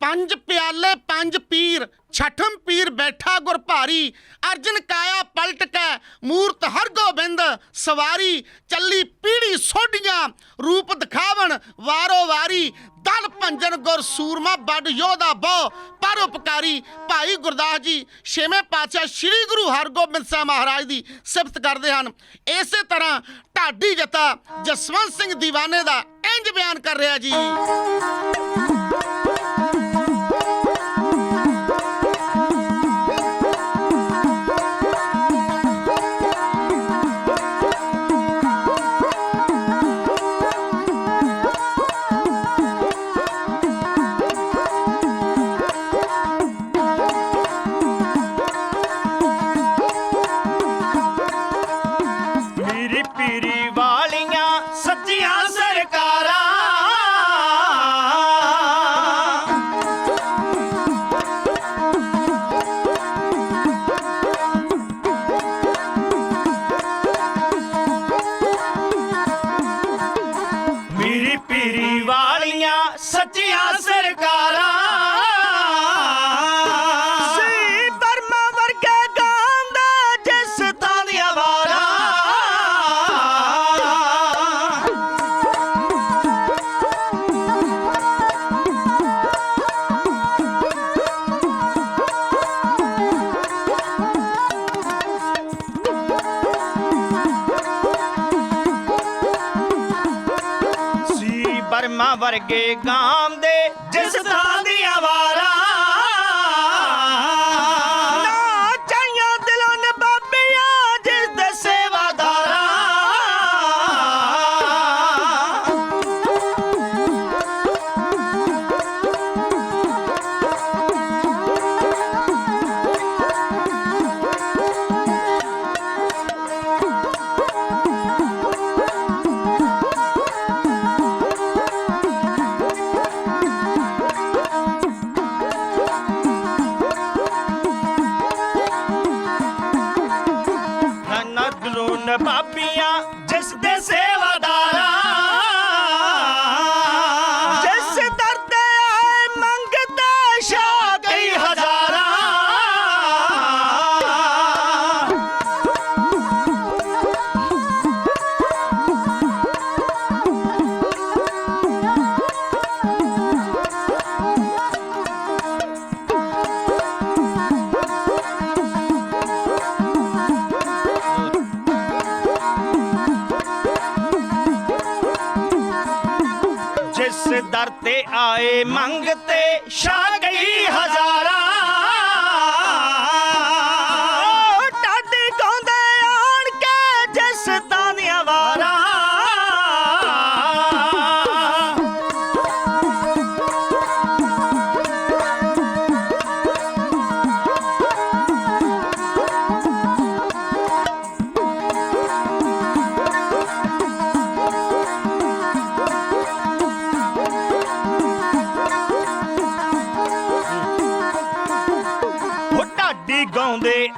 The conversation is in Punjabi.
ਪੰਜ ਪਿਆਲੇ, ਪੰਜ ਪੀਰ, ਛਠਮ ਪੀਰ ਬੈਠਾ ਗੁਰ ਭਾਰੀ, ਅਰਜਨ ਕਾਇਆ ਪਲਟ ਕੈ, ਮੂਰਤ ਹਰ ਗੋਬਿੰਦ ਸਵਾਰੀ, ਚੱਲੀ ਪੀੜੀ ਸੋਢੀਆਂ, ਰੂਪ ਦਿਖਾਵਣ ਵਾਰੋ ਵਾਰੀ, ਦਲ ਭੰਜਨ ਗੁਰ ਸੂਰਮਾ ਵੱਡ ਯੋਧਾ ਬਹੁ ਪਰ ਉਪਕਾਰੀ ਭਾਈ ਗੁਰਦਾਸ ਜੀ, ਛੇਵੇਂ ਪਾਤਸ਼ਾਹ ਸ੍ਰੀ ਗੁਰੂ ਹਰਗੋਬਿੰਦ ਸਾਹਿਬ ਮਹਾਰਾਜ ਦੀ ਸਿਫਤ ਕਰਦੇ ਹਨ। ਇਸੇ ਤਰ੍ਹਾਂ ਢਾਡੀ ਜਤਾ ਜਸਵੰਤ ਸਿੰਘ ਦੀਵਾਨੇ ਦਾ ਇੰਜ ਬਿਆਨ ਕਰ ਰਿਹਾ ਜੀ। ਸੱਚੀਆਂ ਸਰਕਾਰਾਂ ਵਰਗੇ ਗਾਮ ਦੇ ਜਿਸ ਥਾਂ ਦੀਆਂ ਵਾਰਾਂ ਦਿਲੋਂ ਨਬਾਬੀਆਂ ਜਿਸ ਜਿਸ ਦਰ ਤੇ ਆਏ ਮੰਗਤੇ ਸ਼ਾ ਗਈ ਹਜ਼ਾਰਾਂ। big on the